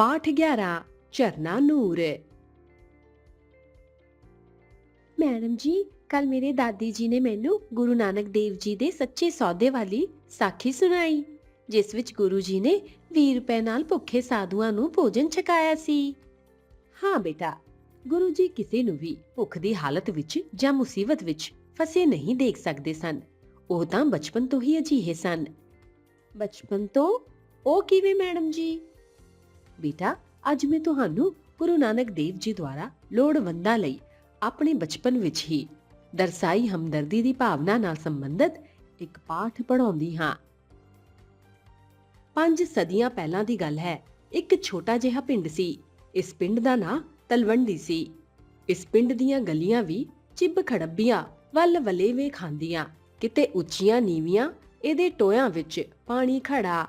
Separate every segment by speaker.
Speaker 1: ਪਾਠ 11 ਝਰਨਾ ਨੂਰ। ਮੈਡਮ ਜੀ ਕੱਲ ਮੇਰੇ ਦਾਦੀ ਜੀ ਨੇ ਮੈਨੂੰ ਗੁਰੂ ਨਾਨਕ ਦੇਵ ਜੀ ਦੇ ਸੱਚੇ ਸੌਦੇ ਵਾਲੀ ਸਾਖੀ ਸੁਣਾਈ, ਜਿਸ ਵਿੱਚ ਗੁਰੂ ਜੀ ਨੇ 20 ਰੁਪਏ ਨਾਲ ਭੁੱਖੇ ਸਾਧੂਆਂ ਨੂੰ ਭੋਜਨ ਛਕਾਇਆ ਸੀ। ਹਾਂ ਬੇਟਾ, ਗੁਰੂ ਜੀ ਕਿਸੇ ਨੂੰ ਵੀ ਭੁੱਖ ਦੀ ਹਾਲਤ ਵਿੱਚ ਜਾਂ ਮੁਸੀਬਤ ਵਿੱਚ ਫਸੇ ਨਹੀਂ ਦੇਖ ਸਕਦੇ ਸਨ। ਉਹ ਤਾਂ ਬਚਪਨ ਤੋਂ ਹੀ ਅਜਿਹੇ ਸਨ। ਬਚਪਨ ਤੋਂ? ਉਹ ਕਿਵੇਂ ਮੈਡਮ ਜੀ? ਬੇਟਾ, ਅੱਜ ਮੈਂ ਤੁਹਾਨੂੰ ਗੁਰੂ ਨਾਨਕ ਦੇਵ ਜੀ ਦੁਆਰਾ ਲੋੜਵੰਦਾਂ ਲਈ ਆਪਣੇ ਬਚਪਨ ਵਿੱਚ ਹੀ ਦਰਸਾਈ ਹਮਦਰਦੀ ਦੀ ਭਾਵਨਾ ਨਾਲ ਸੰਬੰਧਿਤ ਇੱਕ ਪਾਠ ਪੜਾਉਂਦੀ ਹਾਂ। ਪੰਜ ਸਦੀਆਂ ਪਹਿਲਾਂ ਦੀ ਗੱਲ ਹੈ, ਇੱਕ ਛੋਟਾ ਜਿਹਾ ਪਿੰਡ ਸੀ। ਇਸ ਪਿੰਡ ਦਾ ਨਾਂ ਤਲਵੰਡੀ ਸੀ। ਇਸ ਪਿੰਡ ਦੀਆਂ ਗਲੀਆਂ ਵੀ ਚਿੱਬ ਖੜੱਬੀਆਂ, ਵੱਲ ਵਲੇਵੇ ਖਾਂਦੀਆਂ, ਕਿਤੇ ਉੱਚੀਆਂ ਨੀਵੀਆਂ, ਇਹਦੇ ਟੋਇਆਂ ਵਿੱਚ ਪਾਣੀ ਖੜਾ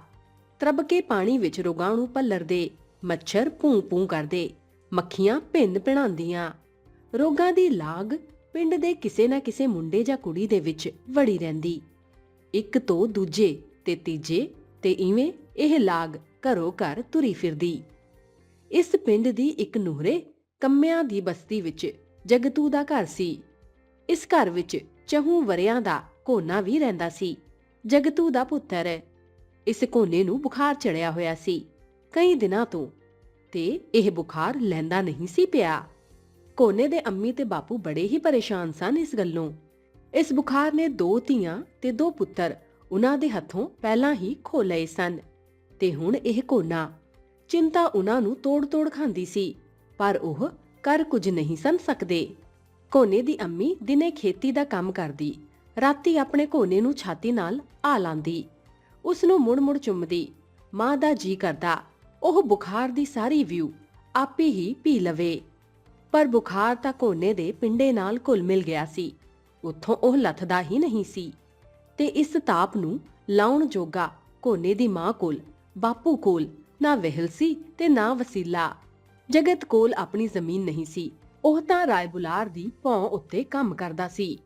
Speaker 1: ਤਰਬਕੇ ਪਾਣੀ ਵਿੱਚ ਰੋਗਾਣੂ ਪੱਲਰਦੇ ਮੱਛਰ ਭੂੰ ਭੂੰ ਕਰਦੇ, ਮੱਖੀਆਂ ਭਿੰਨ ਭਿਣਾਉਂਦੀਆਂ। ਰੋਗਾਂ ਦੀ ਲਾਗ ਪਿੰਡ ਦੇ ਕਿਸੇ ਨਾ ਕਿਸੇ ਮੁੰਡੇ ਜਾਂ ਕੁੜੀ ਦੇ ਵਿੱਚ ਵੜੀ ਰਹਿੰਦੀ। ਇੱਕ ਤੋਂ ਦੂਜੇ ਤੇ ਤੀਜੇ ਤੇ ਇਵੇਂ ਇਹ ਲਾਗ ਘਰੋਂ ਘਰ ਤੁਰੀ ਫਿਰਦੀ। ਇਸ ਪਿੰਡ ਦੀ ਇੱਕ ਨੂਹਰੇ ਕੰਮਿਆਂ ਦੀ ਬਸਤੀ ਵਿੱਚ ਜਗਤੂ ਦਾ ਘਰ ਸੀ। ਇਸ ਘਰ ਵਿੱਚ ਚਹੂ ਵਰਿਆਂ ਦਾ ਕੋਨਾ ਵੀ ਰਹਿੰਦਾ ਸੀ। ਜਗਤੂ ਦਾ ਪੁੱਤਰ ਇਸ ਕੋਨੇ ਨੂੰ ਬੁਖਾਰ ਚੜਿਆ ਹੋਇਆ ਸੀ। ਕਈ ਦਿਨਾਂ ਤੋਂ। ਤੇ ਇਹ ਬੁਖਾਰ ਲੈਂਦਾ ਨਹੀਂ ਸੀ ਪਿਆ। ਕੋਨੇ ਦੇ ਅੰਮੀ ਤੇ ਬਾਪੂ ਬੜੇ ਹੀ ਪਰੇਸ਼ਾਨ ਸਨ ਇਸ ਗੱਲੋਂ। ਇਸ ਬੁਖਾਰ ਨੇ ਦੋ ਧੀਆਂ ਤੇ ਦੋ ਪੁੱਤਰ ਉਹਨਾਂ ਦੇ ਹੱਥੋਂ ਪਹਿਲਾਂ ਹੀ ਖੋ ਲਏ ਸਨ। ਤੇ ਹੁਣ ਇਹ ਕੋਨਾ, ਚਿੰਤਾ ਉਹਨਾਂ ਨੂੰ ਤੋੜ-ਤੋੜ ਖਾਂਦੀ ਸੀ, ਪਰ ਉਹ ਕਰ ਕੁਝ ਨਹੀਂ ਸਨ ਸਕਦੇ। ਕੋਨੇ ਦੀ ਅੰਮੀ ਦਿਨੇ ਖੇਤੀ ਦਾ ਕੰਮ ਕਰਦੀ, ਰਾਤੀ ਆਪਣੇ ਕੋਨੇ ਨੂੰ ਛਾਤੀ ਨਾਲ ਆ ਲਾਂਦੀ। ਉਸ ਨੂੰ ਮੁੜ-ਮੁੜ ਚੁੰਮਦੀ, ਮਾਂ ਦਾ ਜੀ ਕਰਦਾ। ਉਹ ਬੁਖਾਰ ਦੀ ਸਾਰੀ ਵਿਊ ਆਪੇ ਹੀ ਪੀ ਲਵੇ। ਪਰ ਬੁਖਾਰ ਤਾਂ ਕੋਨੇ ਦੇ ਪਿੰਡੇ ਨਾਲ ਘੁਲ ਮਿਲ ਗਿਆ ਸੀ। ਉੱਥੋਂ ਉਹ ਲੱਥਦਾ ਹੀ ਨਹੀਂ ਸੀ। ਤੇ ਇਸ ਤਾਪ ਨੂੰ ਲਾਉਣ ਜੋਗਾ ਕੋਨੇ ਦੀ ਮਾਂ ਕੋਲ ਬਾਪੂ ਕੋਲ ਨਾ ਵਹਿਲ ਸੀ ਤੇ ਨਾ ਵਸੀਲਾ। ਜਗਤ ਕੋਲ ਆਪਣੀ ਜ਼ਮੀਨ ਨਹੀਂ ਸੀ। ਉਹ ਤਾਂ ਰਾਏਬੁਲਾਰ ਦੀ ਭੌਂ ਉੱਤੇ ਕੰਮ ਕਰਦਾ ਸੀ।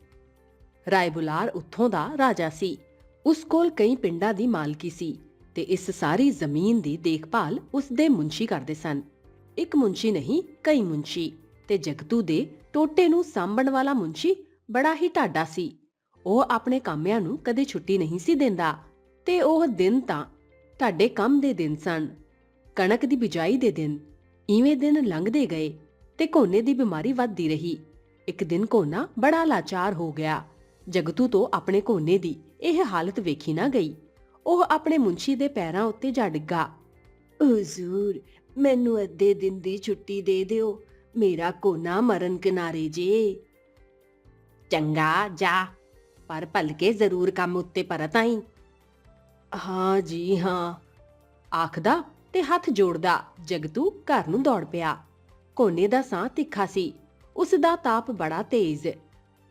Speaker 1: ਰਾਏਬੁਲਾਰ ਉੱਥੋਂ ਦਾ ਰਾਜਾ ਸੀ। ਉਸ ਕੋਲ ਕਈ ਪਿੰਡਾਂ ਦੀ ਮਾਲਕੀ ਸੀ। ਤੇ ਇਸ ਸਾਰੀ ਜ਼ਮੀਨ ਦੀ ਦੇਖਭਾਲ ਉਸ ਦੇ ਮੁੰਸ਼ੀ ਕਰਦੇ ਸਨ। ਇੱਕ ਮੁੰਸ਼ੀ ਨਹੀਂ, ਕਈ ਮੁੰਸ਼ੀ। ਤੇ ਜਗਤੂ ਦੇ ਟੋਟੇ ਨੂੰ ਸਾਂਭਣ ਵਾਲਾ ਮੁੰਸ਼ੀ ਬੜਾ ਹੀ ਢਾਡਾ ਸੀ। ਉਹ ਆਪਣੇ ਕਾਮਿਆਂ ਨੂੰ ਕਦੇ ਛੁੱਟੀ ਨਹੀਂ ਸੀ ਦਿੰਦਾ। ਤੇ ਉਹ ਦਿਨ ਤਾਂ ਢਾਡੇ ਕੰਮ ਦੇ ਦਿਨ ਸਨ। ਕਣਕ ਦੀ ਬਿਜਾਈ ਦੇ ਦਿਨ, ਇਵੇਂ ਦਿਨ ਲੰਘਦੇ ਗਏ ਤੇ ਕੋਨੇ ਦੀ ਬਿਮਾਰੀ ਵੱਧਦੀ ਰਹੀ। ਇੱਕ ਦਿਨ ਕੋਨਾ ਬੜਾ ਲਾਚਾਰ ਹੋ ਗਿਆ। ਜਗਤੂ ਤੋਂ ਆਪਣੇ ਕੋਨੇ ਦੀ ਇਹ ਹਾਲਤ ਵੇਖੀ ਨਾ ਗਈ। ਉਹ ਆਪਣੇ ਮੁੰਸ਼ੀ ਦੇ ਪੈਰਾਂ ਉੱਤੇ ਜਾ ਡਿੱਗਾ। ਹਜ਼ੂਰ, ਮੈਨੂੰ ਅੱਧੇ ਦਿਨ ਦੀ ਛੁੱਟੀ ਦੇ ਦਿਓ। ਮੇਰਾ ਕੋਨਾ ਮਰਨ ਕਿਨਾਰੇ ਜੇ। ਚੰਗਾ, ਜਾ। ਪਰ ਭਲਕੇ ਜ਼ਰੂਰ ਕੰਮ ਉੱਤੇ ਪਰਤ ਆਈ। ਹਾਂ ਜੀ, ਹਾਂ। ਆਖਦਾ ਤੇ ਹੱਥ ਜੋੜਦਾ। ਜਗਤੂ ਘਰ ਨੂੰ ਦੌੜ ਪਿਆ। ਕੋਨੇ ਦਾ ਸਾਹ ਤਿੱਖਾ ਸੀ। ਉਸ ਦਾ ਤਾਪ ਬੜਾ ਤੇਜ਼।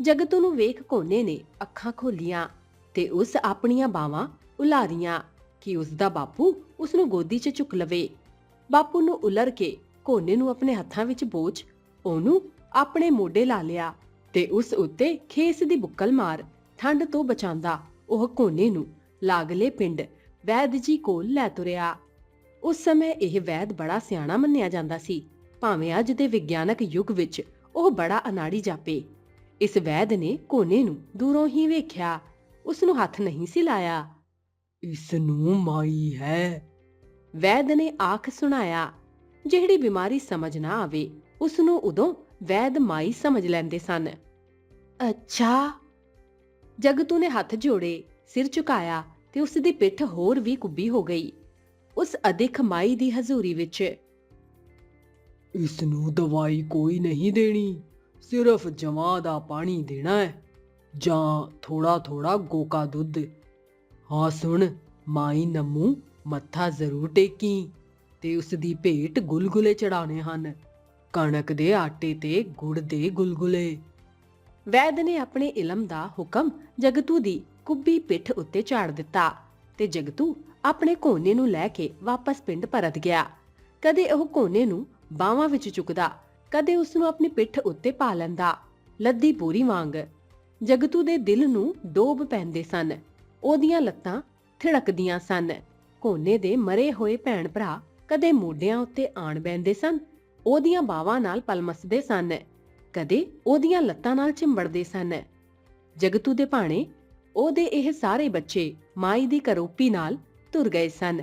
Speaker 1: ਜਗਤੂ ਨੂੰ ਵੇਖ ਕੋਨੇ ਨੇ ਅੱਖਾਂ ਖੋਲੀਆਂ ਤੇ ਉਸ ਆਪਣੀਆਂ ਬਾਵਾਂ ਉਲਾਰੀਆਂ ਕਿ ਉਸ ਦਾ ਬਾਪੂ ਉਸ ਨੂੰ ਗੋਦੀ 'ਚ ਚੁੱਕ ਲਵੇ। ਬਾਪੂ ਨੂੰ ਉਲਰ ਕੇ ਕੋਨੇ ਨੂੰ ਆਪਣੇ ਹੱਥਾਂ ਵਿੱਚ ਬੋਝ ਉਹਨੂੰ ਆਪਣੇ ਮੋਢੇ ਲਾ ਲਿਆ ਤੇ ਉਸ ਉੱਤੇ ਖੇਸ ਦੀ ਬੁੱਕਲ ਮਾਰ ਠੰਡ ਤੋਂ ਬਚਾਉਂਦਾ ਉਹ ਕੋਨੇ ਨੂੰ ਲਾਗਲੇ ਪਿੰਡ ਵੈਦ ਜੀ ਕੋਲ ਲੈ ਤੁਰਿਆ। ਉਸ ਸਮੇਂ ਇਹ ਵੈਦ ਬੜਾ ਸਿਆਣਾ ਮੰਨਿਆ ਜਾਂਦਾ ਸੀ, ਭਾਵੇਂ ਅੱਜ ਦੇ ਵਿਗਿਆਨਕ ਯੁੱਗ ਵਿੱਚ ਉਹ ਬੜਾ ਅਨਾੜੀ ਜਾਪੇ। ਇਸ ਵੈਦ ਨੇ ਕੋਨੇ ਨੂੰ ਦੂਰੋਂ ਹੀ ਵੇਖਿਆ ਉਸ ਨੂੰ ਹੱਥ ਨਹੀਂ ਸੀ ਲਾਇਆ। ਇਸ ਨੂੰ ਮਾਈ ਹੈ। ਵੈਦ ਨੇ ਆਖ ਸੁਣਾਇਆ, ਜਿਹੜੀ ਬਿਮਾਰੀ ਸਮਝ ਨਾ ਆਵੇ ਉਸ ਨੂੰ ਉਦੋਂ ਵੈਦ ਮਾਈ ਸਮਝ ਲੈਂਦੇ ਸਨ। ਅੱਛਾ। ਜਗਤੂ ਨੇ ਹੱਥ ਜੋੜੇ, ਸਿਰ ਝੁਕਾਇਆ ਤੇ ਉਸ ਦੀ ਪਿੱਠ ਹੋਰ ਵੀ ਕੁੱਬੀ ਹੋ ਗਈ। ਉਸ ਅਦਿਖ ਮਾਈ ਦੀ ਹਜ਼ੂਰੀ ਵਿੱਚ
Speaker 2: ਇਸ ਨੂੰ ਦਵਾਈ ਕੋਈ ਨਹੀਂ ਦੇਣੀ, ਸਿਰਫ ਜਮਾਂ ਦਾ ਪਾਣੀ ਦੇਣਾ ਹੈ, ਜਾਂ ਥੋੜਾ ਥੋੜਾ ਗੋਕਾ ਦੁੱਧ। ਹਾਂ ਸੁਣ, ਮਾਈ ਨਮੂ ਮੱਥਾ ਜ਼ਰੂਰ ਟੇਕੀ ਤੇ ਉਸ ਦੀ ਭੇਟ ਗੁਲਗੁਲੇ ਚੜਾਣੇ ਹਨ। ਕਣਕ ਦੇ ਆਟੇ ਤੇ ਗੁੜ ਦੇ ਗੁਲਗੁਲੇ।
Speaker 1: ਵੈਦ ਨੇ ਆਪਣੇ ਇਲਮ ਦਾ ਹੁਕਮ ਜਗਤੂ ਦੀ ਕੁੱਬੀ ਪਿੱਠ ਉੱਤੇ ਝਾੜ ਦਿੱਤਾ ਤੇ ਜਗਤੂ ਆਪਣੇ ਕੋਨੇ ਨੂੰ ਲੈ ਕੇ ਵਾਪਸ ਪਿੰਡ ਪਰਤ ਗਿਆ। ਕਦੇ ਉਹ ਕੋਨੇ ਨੂੰ ਬਾਹਾਂ ਵਿੱਚ ਚੁੱਕਦਾ, ਕਦੇ ਉਸ ਨੂੰ ਆਪਣੀ ਪਿੱਠ ਉੱਤੇ ਪਾ ਲੈਂਦਾ। ਲੱਦੀ ਪੂਰੀ ਵਾਂਗ ਜਗਤੂ ਦੇ ਦਿਲ ਨੂੰ ਡੋਬ ਪੈਂਦੇ ਸਨ। ਉਹਦੀਆਂ ਲੱਤਾਂ ਥਿੜਕਦੀਆਂ ਸਨ। ਕੋਨੇ ਦੇ ਮਰੇ ਹੋਏ ਭੈਣ ਭਰਾ ਕਦੇ ਮੋਢਿਆਂ ਉੱਤੇ ਆਣ ਬੈੰਦੇ ਸਨ, ਉਹਦੀਆਂ ਬਾਵਾਂ ਨਾਲ ਪਲਮਸਦੇ ਸਨ। ਕਦੇ ਉਹਦੀਆਂ ਲੱਤਾਂ ਨਾਲ ਚਿੰਬੜਦੇ ਸਨ। ਜਗਤੂ ਦੇ ਭਾਣੇ ਉਹਦੇ ਇਹ ਸਾਰੇ ਬੱਚੇ ਮਾਈ ਦੀ ਕਰੋਪੀ ਨਾਲ ਤੁਰ ਗਏ ਸਨ।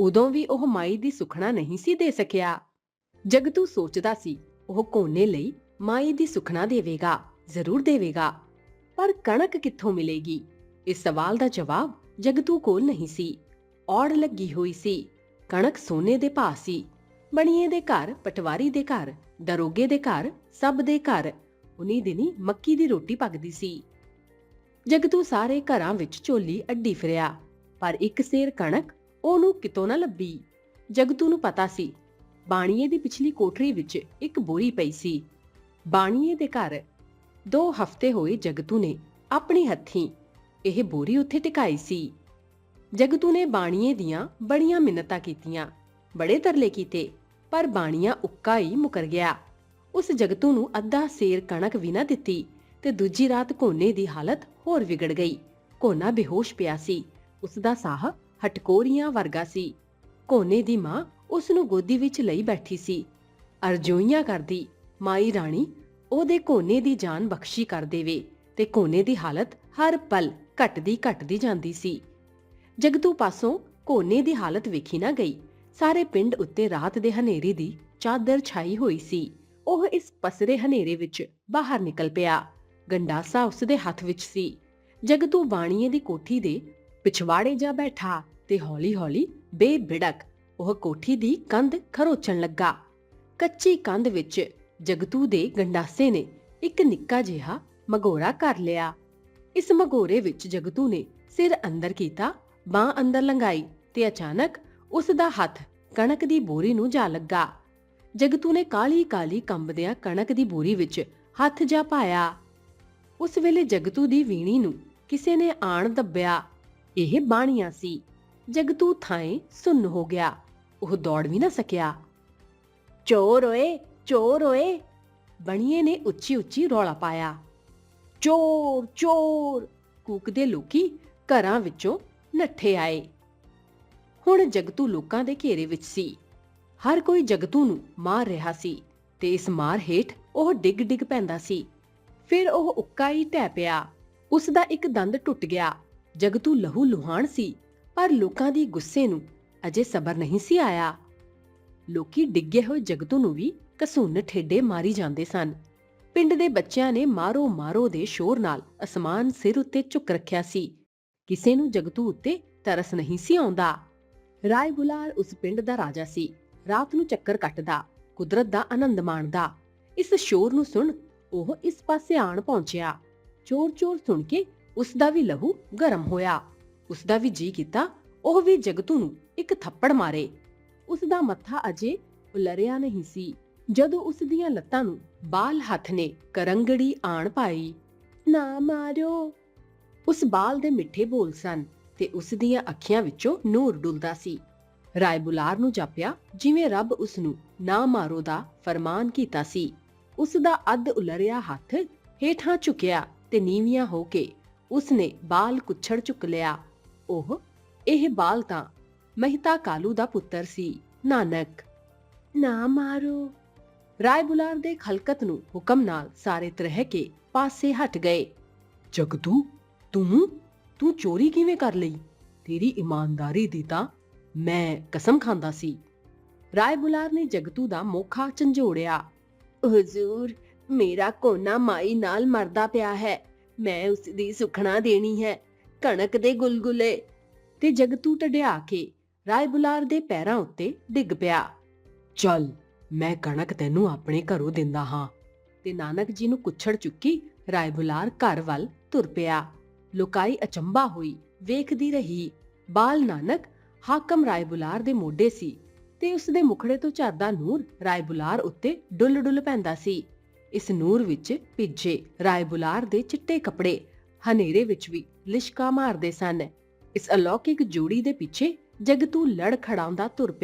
Speaker 1: ਉਦੋਂ ਵੀ ਉਹ ਮਾਈ ਦੀ ਸੁਖਣਾ ਨਹੀਂ ਸੀ ਦੇ ਸਕਿਆ। ਜਗਤੂ ਸੋਚਦਾ ਸੀ, ਉਹ ਕੋਨੇ ਲਈ ਮਾਈ ਦੀ ਸੁਖਣਾ ਦੇਵੇਗਾ, ਜ਼ਰੂਰ ਦੇਵੇਗਾ। ਪਰ ਕਣਕ ਕਿੱਥੋਂ ਮਿਲੇਗੀ? ਇਸ ਸਵਾਲ ਦਾ ਜਵਾਬ ਜਗਤੂ ਕੋਲ ਨਹੀਂ ਸੀ। ਔੜ ਲੱਗੀ ਹੋਈ ਸੀ। ਕਣਕ ਸੋਨੇ ਦੇ ਭਾਅ ਸੀ। ਬਣੀਏ ਦੇ ਘਰ, ਪਟਵਾਰੀ ਦੇ ਘਰ, ਦਰੋਗੇ ਦੇ ਘਰ, ਸਭ ਦੇ ਘਰ। ਉਨੀ ਦਿਨੀ ਮੱਕੀ ਦੀ ਰੋਟੀ ਪੱਕਦੀ ਸੀ। ਜਗਤੂ ਸਾਰੇ ਘਰਾਂ ਵਿੱਚ ਝੋਲੀ ਅੱਡੀ ਫਿਰਿਆ। ਪਰ ਇੱਕ ਸੇਰ ਕਣਕ ਉਹਨੂੰ ਕਿਤੋਂ ਨਾ ਲੱਭੀ। ਜਗਤੂ ਨੂੰ ਪਤਾ ਸੀ, ਬਾਣੀਏ ਦੀ ਪਿਛਲੀ ਕੋਠਰੀ ਵਿੱਚ ਇੱਕ ਬੋਰੀ ਪਈ ਸੀ। ਬਾਣੀਏ ਦੇ ਘਰ ਦੋ ਹਫ਼ਤੇ ਹੋਏ ਜਗਤੂ ਨੇ ਆਪਣੀ ਹੱਥੀਂ ਇਹ ਬੋਰੀ ਉੱਥੇ ਟਿਕਾਈ ਸੀ। ਜਗਤੂ ਨੇ ਬਾਣੀਏ ਦੀਆਂ ਬੜੀਆਂ ਮਿੰਨਤਾਂ ਕੀਤੀਆਂ, ਬੜੇ ਤਰਲੇ ਕੀਤੇ, ਪਰ ਬਾਣੀਆਂ ਉੱਕਾ ਹੀ ਮੁਕਰ ਗਿਆ। ਉਸ ਜਗਤੂ ਨੂੰ ਅੱਧਾ ਸੇਰ ਕਣਕ ਵੀ ਨਾ ਦਿੱਤੀ ਤੇ ਦੂਜੀ ਰਾਤ ਕੋਨੇ ਦੀ ਹਾਲਤ ਹੋਰ ਵਿਗੜ ਗਈ। ਕੋਨਾ ਬੇਹੋਸ਼ ਪਿਆ ਸੀ। ਉਸ ਦਾ ਸਾਹ ਹਟਕੋਰੀਆਂ ਵਰਗਾ ਸੀ। ਕੋਨੇ ਦੀ ਮਾਂ ਉਸ ਨੂੰ ਗੋਦੀ ਵਿੱਚ ਲਈ ਬੈਠੀ ਸੀ। ਅਰਜ਼ੋਈਆਂ ਕਰਦੀ, ਮਾਈ ਰਾਣੀ ਉਹਦੇ ਕੋਨੇ ਦੀ ਜਾਨ ਬਖਸ਼ੀ ਕਰ ਦੇਵੇ ਤੇ ਕੋਨੇ ਦੀ ਹਾਲਤ ਹਰ ਪਲ ਘਟਦੀ ਘਟਦੀ ਜਾਂਦੀ ਸੀ। ਜਗਤੂ ਪਾਸੋਂ ਕੋਨੇ ਦੀ ਹਾਲਤ ਵੇਖੀ ਨਾ ਗਈ। ਸਾਰੇ ਪਿੰਡ ਉੱਤੇ ਰਾਤ ਦੇ ਹਨੇਰੀ ਦੀ ਚਾਦਰ ਛਾਈ ਹੋਈ ਸੀ। ਉਹ ਇਸ ਪਸਰੇ ਹਨੇਰੇ ਵਿੱਚ ਬਾਹਰ ਨਿਕਲ ਪਿਆ। ਗੰਡਾਸਾ ਉਸ ਦੇ ਹੱਥ ਵਿੱਚ ਸੀ। ਜਗਤੂ ਬਾਣੀਏ ਦੀ ਕੋਠੀ ਦੇ ਪਿਛਵਾੜੇ ਜਾ ਬੈਠਾ ਤੇ ਹੌਲੀ-ਹੌਲੀ ਬੇਬਿੜਕ ਉਹ ਕੋਠੀ ਦੀ ਕੰਧ ਖਰੋਚਣ ਲੱਗਾ। ਕੱਚੀ ਕੰਧ ਵਿੱਚ ਜਗਤੂ ਦੇ ਗੰਡਾਸੇ ਨੇ ਇੱਕ ਨਿੱਕਾ ਜਿਹਾ ਮਗੋਰਾ ਕਰ ਲਿਆ। ਇਸ ਮਗੋਰੇ ਵਿੱਚ ਜਗਤੂ ਨੇ ਸਿਰ ਅੰਦਰ ਕੀਤਾ, ਬਾਹ ਅੰਦਰ ਲੰਘਾਈ ਤੇ ਅਚਾਨਕ ਉਸ ਦਾ ਹੱਥ ਕਣਕ ਦੀ ਬੋਰੀ ਨੂੰ ਜਾ ਲੱਗਾ। ਜਗਤੂ ਨੇ ਕਾਲੀ ਕਾਲੀ ਕੰਬਦਿਆਂ ਕਣਕ ਦੀ ਬੋਰੀ ਵਿੱਚ ਹੱਥ ਜਾ ਪਾਇਆ। ਉਸ ਵੇਲੇ ਜਗਤੂ ਦੀ ਵੀਣੀ ਨੂੰ ਕਿਸੇ ਨੇ ਆਣ ਦੱਬਿਆ। ਇਹ ਬਾਣੀਆਂ ਸੀ। ਜਗਤੂ ਥਾਏ ਸੁੰਨ ਹੋ ਗਿਆ। ਉਹ ਦੌੜ ਵੀ ਨਾ ਸਕਿਆ। ਚੋਰ ਓਏ ਚੋਰ ਓਏ! ਬਣੀਏ ਨੇ ਉੱਚੀ ਉੱਚੀ ਰੌਲਾ ਪਾਇਆ। ਚੋਰ ਚੋਰ। ਕੂਕਦੇ ਲੋਕੀ ਘਰਾਂ ਵਿੱਚੋਂ ਨੱਠੇ ਆਏ। ਹੁਣ ਜਗਤੂ ਲੋਕਾਂ ਦੇ ਘੇਰੇ ਵਿੱਚ ਸੀ। ਹਰ ਕੋਈ ਜਗਤੂ ਨੂੰ ਮਾਰ ਰਿਹਾ ਸੀ ਤੇ ਇਸ ਮਾਰ ਹੇਠ ਉਹ ਡਿੱਗ ਡਿੱਗ ਪੈਂਦਾ ਸੀ। ਫਿਰ ਉਹ ਉੱਕਾ ਹੀ ਢਹਿ ਪਿਆ। ਉਸ ਦਾ ਇੱਕ ਦੰਦ ਟੁੱਟ ਗਿਆ। ਜਗਤੂ ਲਹੂ ਲੁਹਾਨ ਸੀ, ਪਰ ਲੋਕਾਂ ਦੀ ਗੁੱਸੇ ਨੂੰ ਅਜੇ ਸਬਰ ਨਹੀਂ ਸੀ ਆਇਆ। ਲੋਕੀ ਡਿੱਗੇ ਹੋਏ ਜਗਤੂ ਨੂੰ ਵੀ ਕਸੂਨ ਠੇਡੇ ਮਾਰੀ ਜਾਂਦੇ ਸਨ। ਪਿੰਡ ਦੇ ਬੱਚਿਆਂ ਨੇ ਮਾਰੋ ਮਾਰੋ ਦੇ ਸ਼ੋਰ ਨਾਲ ਅਸਮਾਨ ਸਿਰ ਉੱਤੇ ਝੁੱਕ ਰੱਖਿਆ ਸੀ। ਕਿਸੇ ਨੂੰ ਜਗਤੂ ਉੱਤੇ ਤਰਸ ਨਹੀਂ ਸੀ ਆਉਂਦਾ। ਰਾਏ ਬੁਲਾਰ ਉਸ ਪਿੰਡ ਦਾ ਰਾਜਾ ਸੀ। ਰਾਤ ਨੂੰ ਚੱਕਰ ਕੱਟਦਾ, ਕੁਦਰਤ ਦਾ ਆਨੰਦ ਮਾਣਦਾ। ਇਸ ਸ਼ੋਰ ਨੂੰ ਸੁਣ ਉਹ ਇਸ ਪਾਸੇ ਆਣ ਪਹੁੰਚਿਆ। ਚੋਰ-ਚੋਰ ਸੁਣ ਕੇ ਉਸ ਦਾ ਵੀ ਲਹੂ ਗਰਮ ਹੋਇਆ। ਉਸ ਦਾ ਵੀ ਜੀ ਕੀਤਾ, ਉਹ ਵੀ ਜਗਤੂ ਨੂੰ ਇੱਕ ਥੱਪੜ ਮਾਰੇ। ਉਸ ਦਾ ਮੱਥਾ ਅਜੇ ਉਲਰਿਆ ਨਹੀਂ ਸੀ। ਜਦੋਂ ਉਸ ਦੀਆਂ ਲੱਤਾਂ ਨੂੰ ਬਾਲ ਹੱਥ ਨੇ ਕਰੰਗੜੀ ਆਣ ਪਾਈ। ਨਾ ਮਾਰਿਓ ਉਸ ਬਾਲ ਦੇ ਮਿੱਠੇ ਬੋਲ ਸਨ ਤੇ ਉਸ ਦੀਆਂ ਅੱਖੀਆਂ ਵਿੱਚੋਂ ਨੂਰ ਡੁੱਲਦਾ ਸੀ। ਰਾਏ ਬੁਲਾਰ ਨੂੰ ਜਾਪਿਆ, ਜਿਵੇਂ ਰੱਬ ਉਸ ਨੂੰ ਨਾ ਮਾਰੋ ਦਾ ਫਰਮਾਨ ਕੀਤਾ ਸੀ। ਉਸ ਦਾ ਅੱਧ ਉਲਰਿਆ ਹੱਥ ਹੇਠਾਂ ਝੁਕਿਆ ਤੇ ਨੀਵੀਆਂ ਹੋ ਕੇ ਉਸ ਨੇ ਬਾਲ ਕੁੱਛੜ ਚੁੱਕ ਲਿਆ। ਉਹ ਇਹ ਬਾਲ ਤਾਂ ਮਹਿਤਾ ਕਾਲੂ ਦਾ ਪੁੱਤਰ ਸੀ। ਨਾਨਕ, ਨਾ ਮਾਰੋ। ਰਾਏ ਬੁਲਾਰ ਦੇ ਖਲਕਤ ਨੂੰ ਹੁਕਮ ਨਾਲ ਸਾਰੇ ਤਰਹਿ ਕੇ ਪਾਸੇ ਹਟ ਗਏ।
Speaker 2: ਜਗਤੂ ਤੂੰ ਤੂੰ ਚੋਰੀ ਕਿਵੇਂ ਕਰ ਲਈ? ਤੇਰੀ ਇਮਾਨਦਾਰੀ ਦੀ ਤਾਂ ਮੈਂ ਕਸਮ ਖਾਂਦਾ ਸੀ।
Speaker 1: ਰਾਏ ਬੁਲਾਰ ਨੇ ਜਗਤੂ ਦਾ ਮੋਖਾ ਝੰਜੋੜਿਆ। ਹਜ਼ੂਰ, ਮੇਰਾ ਕੋਨਾ ਮਾਈ ਨਾਲ ਮਰਦਾ ਪਿਆ ਹੈ। ਮੈਂ ਉਸ ਦੀ ਸੁਖਣਾ ਦੇਣੀ ਹੈ। ਕਣਕ ਦੇ ਗੁਲਗੁਲੇ। ਤੇ ਜਗਤੂ ਟੜਿਆ ਕੇ ਰਾਏ ਬੁਲਾਰ ਦੇ ਪੈਰਾਂ ਉੱਤੇ ਡਿੱਗ ਪਿਆ।
Speaker 2: ਚੱਲ ਮੈਂ ਕਣਕ ਤੈਨੂੰ ਆਪਣੇ ਘਰੋਂ ਦਿੰਦਾ ਹਾਂ।
Speaker 1: ਤੇ ਨਾਨਕ ਜੀ ਨੂੰ ਕੁੱਛੜ ਚੁੱਕੀ ਰਾਏ ਬੁਲਾਰ ਘਰ ਵੱਲ ਤੁਰ ਪਿਆ। ਲੋਕਾਈ ਅਚੰਬਾ ਹੋਈ, ਵੇਖਦੀ ਰਹੀ। ਬਾਲ ਨਾਨਕ ਹਾਕਮ ਰਾਏ ਬੁਲਾਰ ਦੇ ਮੋਢੇ ਸੀ ਤੇ ਉਸ ਦੇ ਮੁਖੜੇ ਤੋਂ ਝਰਦਾ ਨੂਰ ਰਾਏ ਬੁਲਾਰ ਉੱਤੇ ਡੁੱਲ ਡੁੱਲ ਪੈਂਦਾ ਸੀ। ਇਸ ਨੂਰ ਵਿੱਚ ਭਿੱਜੇ ਰਾਏ ਬੁਲਾਰ ਦੇ ਚਿੱਟੇ ਕੱਪੜੇ, ਹਨੇਰੇ ਵਿੱਚ ਵੀ ਲਿਸ਼ਕਾ ਮਾਰਦੇ ਸਨ। ਇਸ ਅਲੌਕਿਕ ਜੋੜੀ ਦੇ ਪਿੱਛੇ ਜਗਤੂ ਲੜ ਖੜਾਉਂਦਾ ਤੁਰ ਪਿਆ।